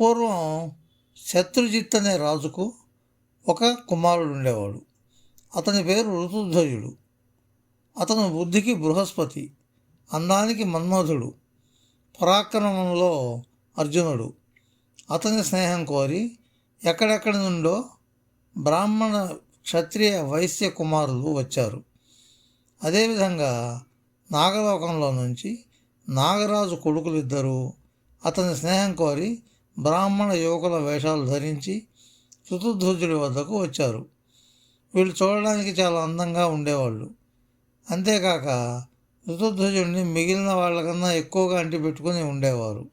పూర్వం శత్రుజిత్ అనే రాజుకు ఒక కుమారుడు ఉండేవాడు. అతని పేరు ఋతుధ్వజుడు. అతను బుద్ధికి బృహస్పతి అందానికి మన్మధుడు పరాక్రమంలో అర్జునుడు. అతని స్నేహం కోరి ఎక్కడెక్కడి నుండో బ్రాహ్మణ క్షత్రియ వైశ్య కుమారులు వచ్చారు. అదేవిధంగా నాగలోకంలో నుంచి నాగరాజు కొడుకులిద్దరూ అతని స్నేహం కోరి బ్రాహ్మణ యువకుల వేషాలు ధరించి చతుర్ధ్వజుడి వద్దకు వచ్చారు. వీళ్ళు చూడడానికి చాలా అందంగా ఉండేవాళ్ళు. అంతేకాక ఋతుధ్వజుడిని మిగిలిన వాళ్ళకన్నా ఎక్కువగా అంటిపెట్టుకుని ఉండేవారు.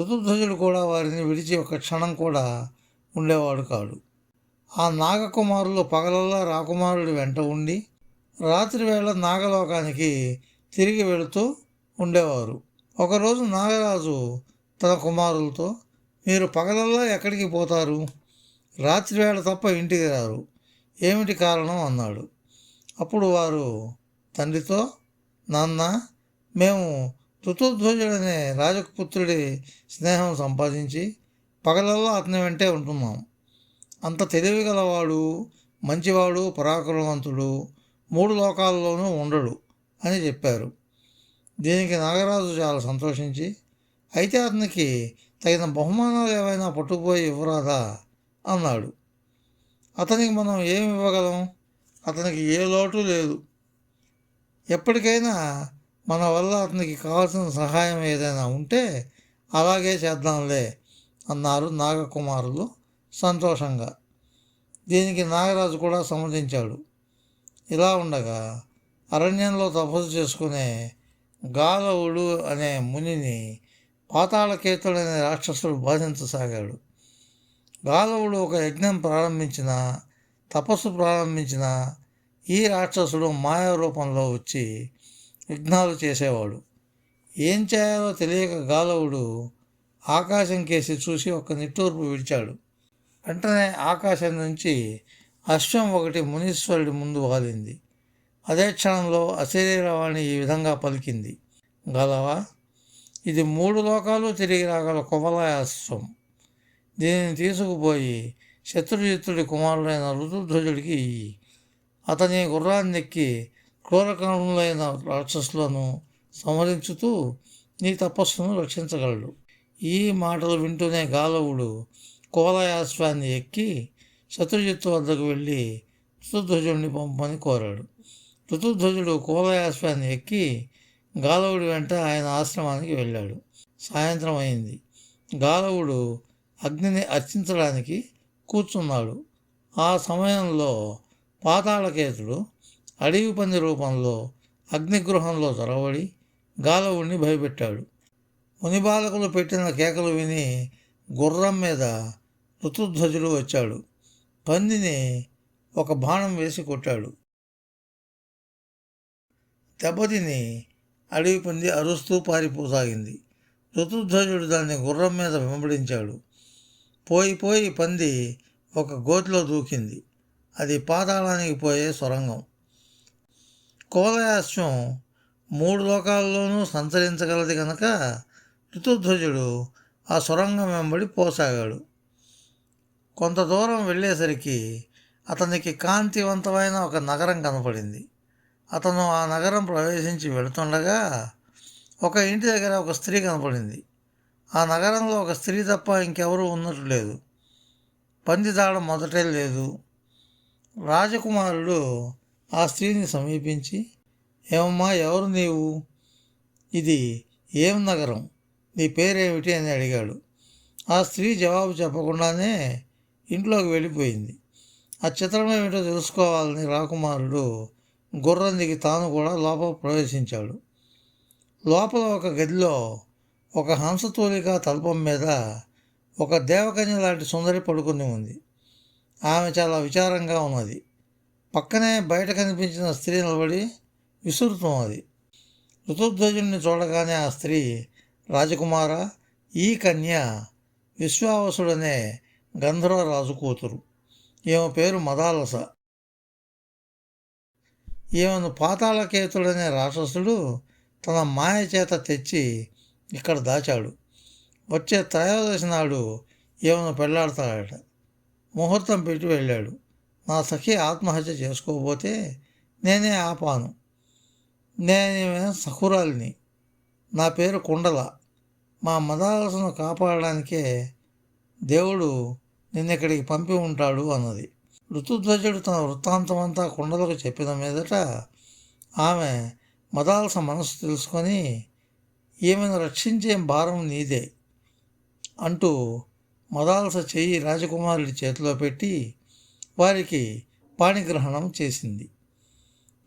ఋతుధ్వజుడు కూడా వారిని విడిచి ఒక క్షణం కూడా ఉండేవాడు కాడు. ఆ నాగకుమారులు పగలల్లా రాకుమారుడి వెంట ఉండి రాత్రి వేళ నాగలోకానికి తిరిగి వెళుతూ ఉండేవారు. ఒకరోజు నాగరాజు తన కుమారులతో మీరు పగలల్లా ఎక్కడికి పోతారు? రాత్రి వేళ తప్ప ఇంటికి రారు. ఏమిటి కారణం? అన్నాడు. అప్పుడు వారు తండ్రితో నాన్న మేము ఋతుధ్వజుడనే రాజపుత్రుడి స్నేహం సంపాదించి పగలల్లో అతని వెంటే ఉంటున్నాం. అంత తెలివి గలవాడు మంచివాడు పరాక్రమవంతుడు మూడు లోకాల్లోనూ ఉండడు అని చెప్పారు. దీనికి నాగరాజు చాలా సంతోషించి అయితే అతనికి తగిన బహుమానాలు ఏవైనా పట్టుకుపోయి ఇవ్వరాదా? అన్నాడు. అతనికి మనం ఏమి ఇవ్వగలం? అతనికి ఏ లోటు లేదు. ఎప్పటికైనా మన వల్ల అతనికి కావాల్సిన సహాయం ఏదైనా ఉంటే అలాగే చేద్దాంలే అన్నారు నాగకుమారులు సంతోషంగా. దీనికి నాగరాజు కూడా సమ్మతించాడు. ఇలా ఉండగా అరణ్యంలో తపస్సు చేసుకునే గాలవుడు అనే మునిని పాతాళకేతుడనే రాక్షసుడు బాధించసాగాడు. గాలవుడు ఒక యజ్ఞం ప్రారంభించిన తపస్సు ప్రారంభించిన ఈ రాక్షసుడు మాయా రూపంలో వచ్చి యజ్ఞాలు చేసేవాడు. ఏం చేయాలో తెలియక గాలవుడు ఆకాశం కేసి చూసి ఒక నిట్టూర్పు విడిచాడు. వెంటనే ఆకాశం నుంచి అశ్వం ఒకటి మునీశ్వరుడి ముందు వాలింది. అదే క్షణంలో అశరీరవాణి ఈ విధంగా పలికింది. గలవా? ఇది మూడు లోకాలు తిరిగి రాగల కొమలాయ దీనిని తీసుకుపోయి శత్రుజిత్తుడి కుమారుడైన ఋతుధ్వజుడికి ఇయ్యి. అతని గుర్రాన్ని ఎక్కి క్రూరకణులైన రాక్షసులను సంహరించుతూ నీ తపస్సును రక్షించగలడు. ఈ మాటలు వింటూనే గాలవుడు కోలయాశ్వాన్ని ఎక్కి శత్రుజిత్తు వద్దకు వెళ్ళి ఋతుధ్వజుడిని పంపని కోరాడు. ఋతుధ్వజుడు కోలయాశ్వాన్ని ఎక్కి గాలవుడి వెంట ఆయన ఆశ్రమానికి వెళ్ళాడు. సాయంత్రం అయింది. గాలవుడు అగ్నిని అర్చించడానికి కూర్చున్నాడు. ఆ సమయంలో పాతాళకేతుడు అడవి పంది రూపంలో అగ్నిగృహంలో చొరబడి గాలవుడిని భయపెట్టాడు. మునిబాలకులు పెట్టిన కేకలు విని గుర్రం మీద ఋతుధ్వజుడు వచ్చాడు. పందిని ఒక బాణం వేసి కొట్టాడు. దెబ్బతిని అడవి పంది అరుస్తూ పారిపోసాగింది. ఋతుధ్వజుడు దాన్ని గుర్రం మీద వెంబడించాడు. పోయి పోయి పంది ఒక గోతిలో దూకింది. అది పాతాళానికి పోయే సొరంగం. కోలయాశ్వం మూడు లోకాల్లోనూ సంచరించగలది కనుక ఋతుధ్వజుడు ఆ సొరంగం వెంబడి పోసాగాడు. కొంత దూరం వెళ్ళేసరికి అతనికి కాంతివంతమైన ఒక నగరం కనపడింది. అతను ఆ నగరం ప్రవేశించి వెళుతుండగా ఒక ఇంటి దగ్గర ఒక స్త్రీ కనపడింది. ఆ నగరంలో ఒక స్త్రీ తప్ప ఇంకెవరూ ఉన్నట్టు లేదు. పంది దాడ మొదటే లేదు. రాజకుమారుడు ఆ స్త్రీని సమీపించి ఏమమ్మా ఎవరు నీవు? ఇది ఏం నగరం? నీ పేరేమిటి? అని అడిగాడు. ఆ స్త్రీ జవాబు చెప్పకుండానే ఇంట్లోకి వెళ్ళిపోయింది. ఆ చిత్రం ఏమిటో తెలుసుకోవాలని రాకుమారుడు గుర్రం దిగి తాను కూడా లోపల ప్రవేశించాడు. లోపల ఒక గదిలో ఒక హంసతూలిక తల్పం మీద ఒక దేవకన్య లాంటి సుందరి పడుకుని ఉంది. ఆమె చాలా విచారంగా ఉన్నది. పక్కనే బయట కనిపించిన స్త్రీ నిలబడి విసురుతున్నది ఋతుధ్వజుడిని చూడగానే ఆ స్త్రీ రాజకుమార ఈ కన్య విశ్వావసుడనే గంధర్వరాజు కూతురు. ఈమె పేరు మదాలస. ఈమెను పాతాళకేతుడనే రాక్షసుడు తన మాయ చేత తెచ్చి ఇక్కడ దాచాడు. వచ్చే త్రయోదశి నాడు ఈమెను పెళ్ళాడతాడట. ముహూర్తం పెట్టి వెళ్ళాడు. నా సఖి ఆత్మహత్య చేసుకోబోతే నేనే ఆపాను. నేను సఖురాలిని. నా పేరు కుండల. మా మదాలసను కాపాడడానికే దేవుడు నిన్నెక్కడికి పంపి ఉంటాడు అన్నది. ఋతుధ్వజుడు తన వృత్తాంతమంతా కుండలకు చెప్పిన మీదట ఆమె మదాల్స మనసు తెలుసుకొని ఈమెను రక్షించే భారం నీదే అంటూ మదాల్స చేయి రాజకుమారుడి చేతిలో పెట్టి వారికి పాణిగ్రహణం చేసింది.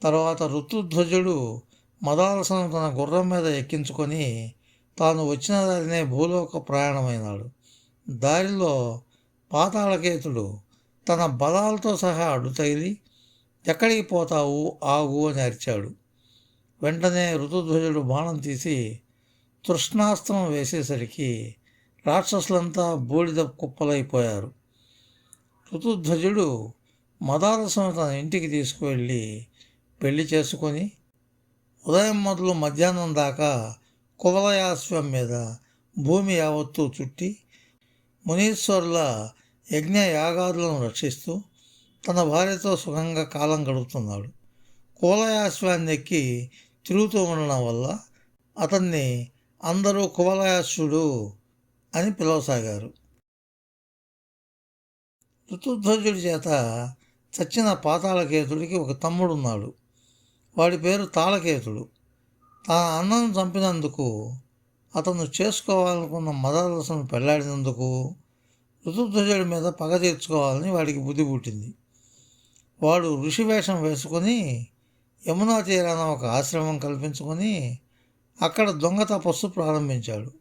తర్వాత ఋతుధ్వజుడు మదాలసను తన గుర్రం మీద ఎక్కించుకొని తాను వచ్చిన దారినే భూలోక ప్రయాణమైనాడు. దారిలో పాతాళకేతుడు తన బలాలతో సహా అడ్డుతగిలి ఎక్కడికి పోతావు? ఆగు అని అరిచాడు. వెంటనే ఋతుధ్వజుడు బాణం తీసి తృష్ణాస్త్రం వేసేసరికి రాక్షసులంతా బూడిద కుప్పలైపోయారు. ఋతుధ్వజుడు మదాలసం తన ఇంటికి తీసుకువెళ్ళి పెళ్ళి చేసుకొని ఉదయం మొదలు మధ్యాహ్నం దాకా కువలయాశ్వం మీద భూమి యావత్తు చుట్టి మునీశ్వరుల యజ్ఞ యాగాదులను రక్షిస్తూ తన భార్యతో సుఖంగా కాలం గడుపుతున్నాడు. కువలయాశ్వాన్ని ఎక్కి తిరుగుతూ ఉండడం వల్ల అతన్ని అందరూ కువలయాశ్వుడు అని పిలవసాగారు. ఋతుధ్వజుడి చేత చచ్చిన పాతాళకేతుడికి ఒక తమ్ముడున్నాడు. వాడి పేరు తాళకేతుడు. తన అన్నను చంపినందుకు అతను చేసుకోవాలనుకున్న మదాలసను పెళ్ళాడినందుకు ఋతుధ్వజుడి మీద పగ తీర్చుకోవాలని వాడికి బుద్ధి పుట్టింది. వాడు ఋషి వేషం వేసుకొని యమునా తీరాన ఒక ఆశ్రమం కల్పించుకొని అక్కడ దొంగ తపస్సు ప్రారంభించాడు.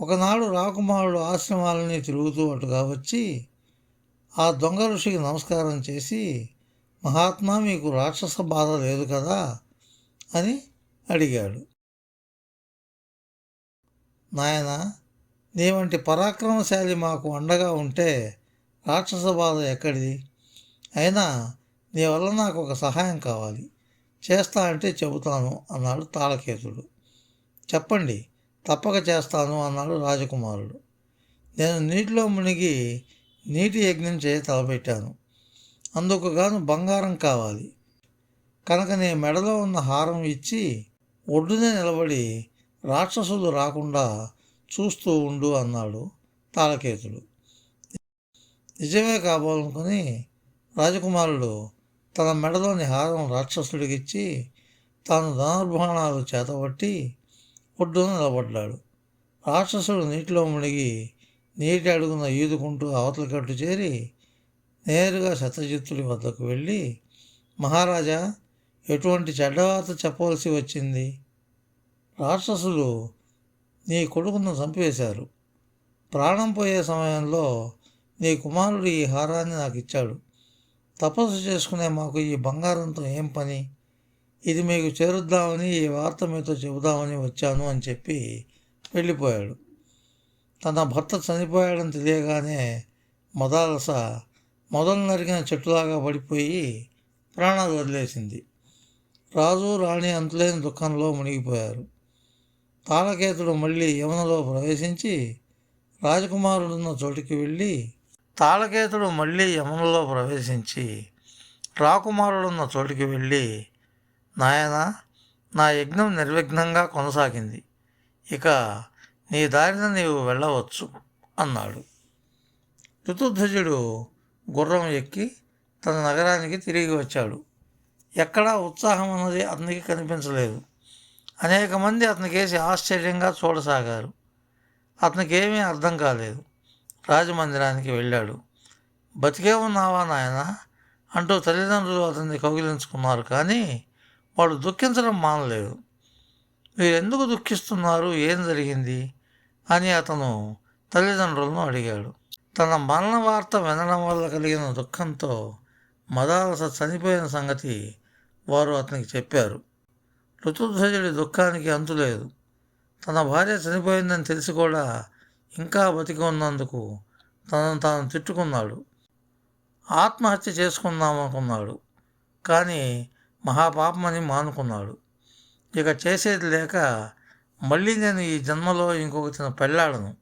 ఒకనాడు రాకుమారుడు ఆశ్రమాలని తిరుగుతూ అటుగా వచ్చి ఆ దొంగ ఋషికి నమస్కారం చేసి మహాత్మా మీకు రాక్షస బాధ లేదు కదా? అని అడిగాడు. నాయన నీ వంటి పరాక్రమశాలి మాకు అండగా ఉంటే రాక్షస బాధ ఎక్కడిది? అయినా నీ వల్ల నాకు ఒక సహాయం కావాలి. చేస్తా అంటే చెబుతాను అన్నాడు తాళకేతుడు. చెప్పండి తప్పక చేస్తాను అన్నాడు రాజకుమారుడు. నేను నీటిలో మునిగి నీటి యజ్ఞం చేయ తలపెట్టాను. అందుకు గాను బంగారం కావాలి. కనుక నీ మెడలో ఉన్న హారం ఇచ్చి ఒడ్డునే నిలబడి రాక్షసులు రాకుండా చూస్తూ ఉండు అన్నాడు తాళకేతుడు. నిజమే కాబోలనుకుని రాజకుమారుడు తన మెడలోని హారం రాక్షసుడికిచ్చి తాను ధనుర్బాణాలు చేతబట్టి ఒడ్డున నిలబడ్డాడు. రాక్షసుడు నీటిలో మునిగి నీటి అడుగున ఈదుకుంటూ అవతల కట్టు చేరి నేరుగా శతజిత్తుడి వద్దకు వెళ్ళి మహారాజా ఎటువంటి చెడ్డవార్త చెప్పవలసి వచ్చింది? రాక్షసులు నీ కొడుకును చంపివేశారు. ప్రాణం పోయే సమయంలో నీ కుమారుడు ఈ హారాన్ని నాకు ఇచ్చాడు. తపస్సు చేసుకునే మాకు ఈ బంగారంతో ఏం పని? ఇది మీకు చేరుద్దామని ఈ వార్త మీతో చెబుదామని వచ్చాను అని చెప్పి వెళ్ళిపోయాడు. తన భర్త చనిపోయాడని తెలియగానే మదాలస మొదలు నరికిన చెట్టులాగా పడిపోయి ప్రాణాలు వదిలేసింది. రాజు రాణి అంతులేని దుఃఖంలో మునిగిపోయారు. తాళకేతుడు మళ్ళీ యమునలో ప్రవేశించి రాజకుమారుడున్న చోటికి వెళ్ళి తాళకేతుడు మళ్ళీ యమునలో ప్రవేశించి రాకుమారుడున్న చోటికి వెళ్ళి నాయన నా యజ్ఞం నిర్విఘ్నంగా కొనసాగింది. ఇక నీ దారిన నీవు వెళ్ళవచ్చు అన్నాడు. ఋతుధ్వజుడు గుర్రం ఎక్కి తన నగరానికి తిరిగి వచ్చాడు. ఎక్కడా ఉత్సాహం అన్నది అతనికి కనిపించలేదు. అనేక మంది అతని కేసి ఆశ్చర్యంగా చూడసాగారు. అతనికి ఏమీ అర్థం కాలేదు. రాజమందిరానికి వెళ్ళాడు. బతికే ఉన్నావా నాయన? అంటూ తల్లిదండ్రులు అతన్ని కౌగిలించుకున్నారు. కానీ వాడు దుఃఖించడం మానలేదు. మీరెందుకు దుఃఖిస్తున్నారు? ఏం జరిగింది? అని అతను తల్లిదండ్రులను అడిగాడు. తన మరణ వార్త వినడం వల్ల కలిగిన దుఃఖంతో మదాలస చనిపోయిన సంగతి వారు అతనికి చెప్పారు. ఋతుధ్వజుడి దుఃఖానికి అంతులేదు తన భార్య చనిపోయిందని తెలిసి కూడా ఇంకా బతికి ఉన్నందుకు తనను తాను తిట్టుకున్నాడు. ఆత్మహత్య చేసుకుందామనుకున్నాడు. కానీ మహాపాపమని మానుకున్నాడు. ఇక చేసేది లేక మళ్ళీ నేను ఈ జన్మలో ఇంకొక తన పెళ్ళాడను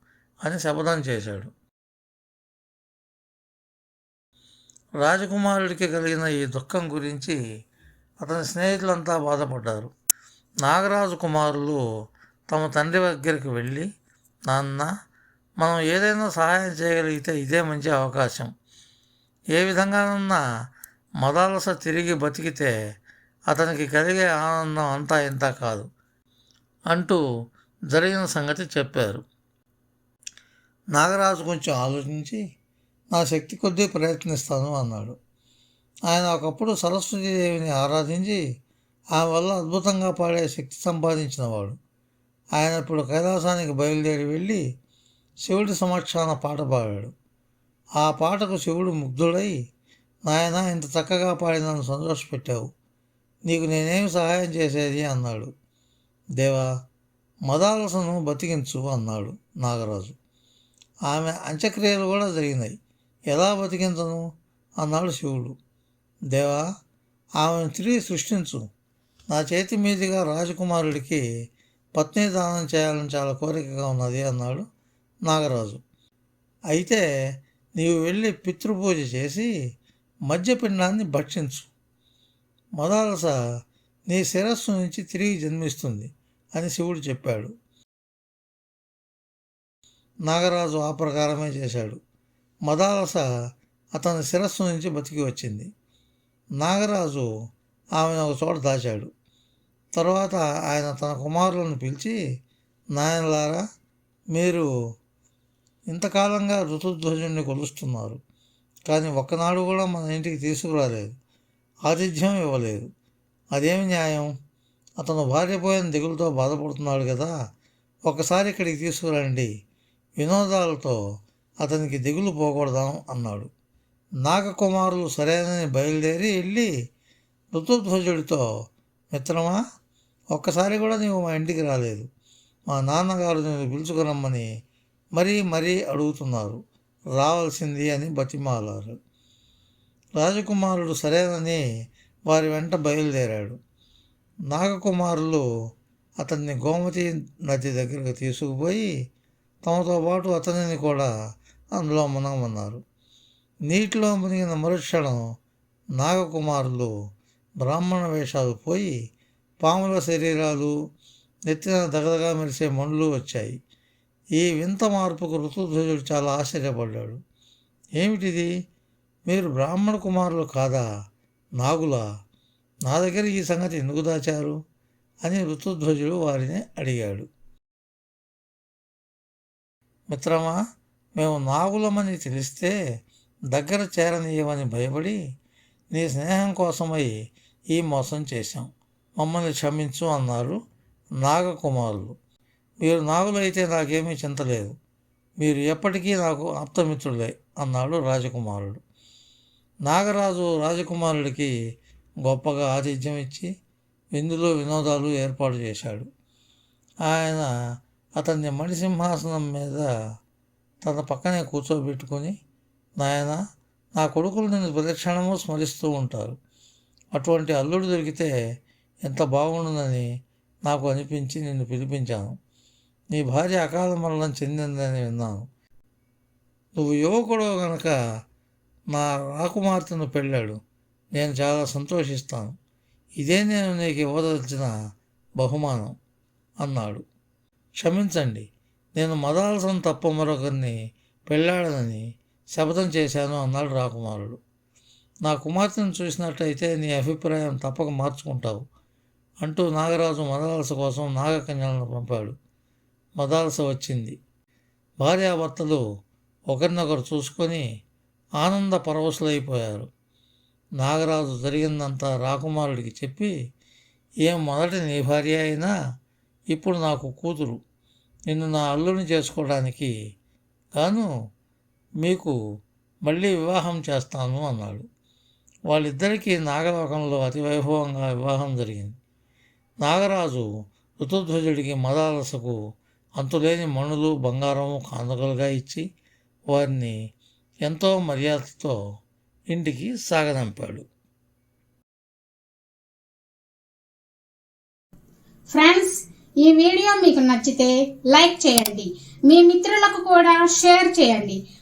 అని శపథం చేశాడు. రాజకుమారుడికి కలిగిన ఈ దుఃఖం గురించి అతని స్నేహితులంతా బాధపడ్డారు. నాగరాజు కుమారులు తమ తండ్రి దగ్గరికి వెళ్ళి నాన్న మనం ఏదైనా సహాయం చేయగలిగితే ఇదే మంచి అవకాశం. ఏ విధంగానన్నా మదాలస తిరిగి బతికితే అతనికి కలిగే ఆనందం అంతా ఇంత కాదు అంటూ జరిగిన సంగతి చెప్పారు. నాగరాజు కొంచెం ఆలోచించి నా శక్తి కొద్దీ ప్రయత్నిస్తాను అన్నాడు. ఆయన ఒకప్పుడు సరస్వతీదేవిని ఆరాధించి ఆ వల్ల అద్భుతంగా పాడే శక్తి సంపాదించినవాడు. ఆయన ఇప్పుడు కైలాసానికి బయలుదేరి వెళ్ళి శివుడి సమక్షాన పాట పాడాడు. ఆ పాటకు శివుడు ముగ్ధుడై నాయన ఇంత చక్కగా పాడి నన్ను సంతోషపెట్టావు. నీకు నేనేమి సహాయం చేసేది? అన్నాడు. దేవా మదాలసను బతికించు అన్నాడు నాగరాజు. ఆమె అంత్యక్రియలు కూడా జరిగినాయి. ఎలా బతికించను? అన్నాడు శివుడు. దేవా ఆమెను తిరిగి సృష్టించు. నా చేతి మీదుగా రాజకుమారుడికి పత్ని దానం చేయాలని చాలా కోరికగా ఉన్నది అన్నాడు నాగరాజు. అయితే నీవు వెళ్ళి పితృపూజ చేసి మద్యపిండాన్ని భక్షించు. మొదలస నీ శిరస్సు నుంచి తిరిగి జన్మిస్తుంది అని శివుడు చెప్పాడు. నాగరాజు ఆ ప్రకారమే చేశాడు. మదాలస అతని శిరస్సు నుంచి బతికి వచ్చింది. నాగరాజు ఆమెను ఒక చోట దాచాడు. తర్వాత ఆయన తన కుమారులను పిలిచి నాయనలారా మీరు ఇంతకాలంగా ఋతుధ్వజుడిని కొలుస్తున్నారు కానీ ఒక్కనాడు కూడా మన ఇంటికి తీసుకురాలేదు ఆతిథ్యం ఇవ్వలేదు. అదేమి న్యాయం? అతను భార్య పోయిన దిగులతో బాధపడుతున్నాడు కదా ఒకసారి ఇక్కడికి తీసుకురండి వినోదాలతో అతనికి దిగులు పోకూడదాం అన్నాడు. నాగకుమారులు సరైనని బయలుదేరి వెళ్ళి ఋతుధ్వజుడితో మిత్రమా ఒక్కసారి కూడా నీవు మా ఇంటికి రాలేదు. మా నాన్నగారు నేను పిలుచుకురమ్మని మరీ మరీ అడుగుతున్నారు. రావాల్సింది అని బతిమాలారు. రాజకుమారుడు సరేనని వారి వెంట బయలుదేరాడు. నాగకుమారులు అతన్ని గోమతి నది దగ్గరకు తీసుకుపోయి తమతో పాటు అతనిని కూడా అందులో మునగమన్నారు. నీటిలో మునిగిన మరుక్షణం నాగకుమారులు బ్రాహ్మణ వేషాలు పోయి పాముల శరీరాలు నెత్తిన దగదగా మెరిసే మండ్లు వచ్చాయి. ఈ వింత మార్పుకు ఋతుధ్వజుడు చాలా ఆశ్చర్యపడ్డాడు. ఏమిటిది? మీరు బ్రాహ్మణ కుమారులు కాదా? నాగులా? నా దగ్గర ఈ సంగతి ఎందుకు దాచారు? అని ఋతుధ్వజుడు వారిని అడిగాడు. మిత్రమా మేము నాగులమని తెలిస్తే దగ్గర చేరనీయమని భయపడి నీ స్నేహం కోసమై ఈ మోసం చేశాం. మమ్మల్ని క్షమించు అన్నారు నాగకుమారులు. మీరు నాగులైతే నాకేమీ చింతలేదు మీరు ఎప్పటికీ నాకు ఆప్తమిత్రులే అన్నాడు రాజకుమారుడు. నాగరాజు రాజకుమారుడికి గొప్పగా ఆతిథ్యం ఇచ్చి విందులో వినోదాలు ఏర్పాటు చేశాడు. ఆయన అతన్ని మణిసింహాసనం మీద తన పక్కనే కూర్చోబెట్టుకొని నాయన నా కొడుకులు నిన్ను ప్రదక్షిణము స్మరిస్తూ ఉంటారు. అటువంటి అల్లుడు దొరికితే ఎంత బాగుండదని నాకు అనిపించి నిన్ను పిలిపించాను. నీ భార్య అకాల మరణం చెందిందని విన్నాను. నువ్వు యువకుడు గనక నా రాకుమార్తెను పెళ్ళాడు. నేను చాలా సంతోషిస్తాను. ఇదే నేను నీకు ఇవ్వదలిచిన బహుమానం అన్నాడు. క్షమించండి నేను మదాలసం తప్ప మరొకరిని పెళ్ళాడనని శపథం చేశాను అన్నాడు రాకుమారుడు. నా కుమార్తెను చూసినట్టయితే నీ అభిప్రాయం తప్పక మార్చుకుంటావు. అంటూ నాగరాజు మదాలస కోసం నాగకన్యలను పంపాడు. మదాలస వచ్చింది. భార్యాభర్తలు ఒకరినొకరు చూసుకొని ఆనంద పరవశులైపోయారు. నాగరాజు జరిగిందంతా రాకుమారుడికి చెప్పి ఏం మొదటి నీ భార్య అయినా ఇప్పుడు నాకు కూతురు. నిన్ను నా అల్లుని చేసుకోవడానికి గాను మీకు మళ్ళీ వివాహం చేస్తాను అన్నాడు. వాళ్ళిద్దరికీ నాగలోకంలో అతి వైభవంగా వివాహం జరిగింది. నాగరాజు ఋతుధ్వజుడికి మదాలసకు అంతులేని మణులు బంగారము కానుకలుగా ఇచ్చి వారిని ఎంతో మర్యాదతో ఇంటికి సాగనంపాడు. ఫ్రెండ్స్ ఈ వీడియో మీకు నచ్చితే లైక్ చేయండి. మీ మిత్రులకు కూడా షేర్ చేయండి.